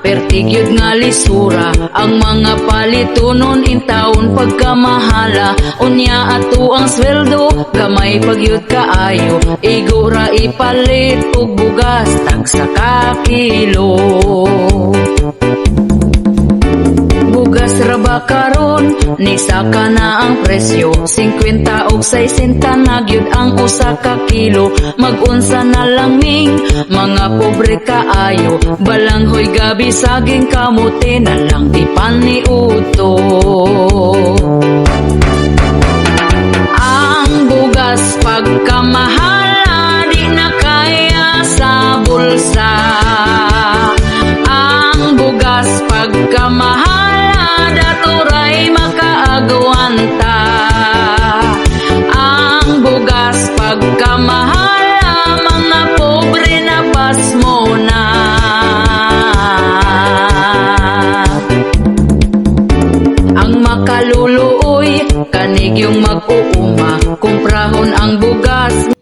Pertigyod nga lisura Ang mga palitunon in taon pagkamahala. Unya ato ang sweldo Gamay pagyod kaayo. Igura ipalit Ug bugas tagsaka kilo karon ni saka na ang presyo. 50 og 60 na gyud ang usa ka kilo. Magunsa na lang ming. Mga pobre kaayo balanghoy gabi saging kamote na lang di paniuto ang bugas pagkamahala makaagwanta ang bugas pagkamahala mga pobre na pasmo na ang makaluluoy kanig yung mag-uuma. Kumprahon ang bugas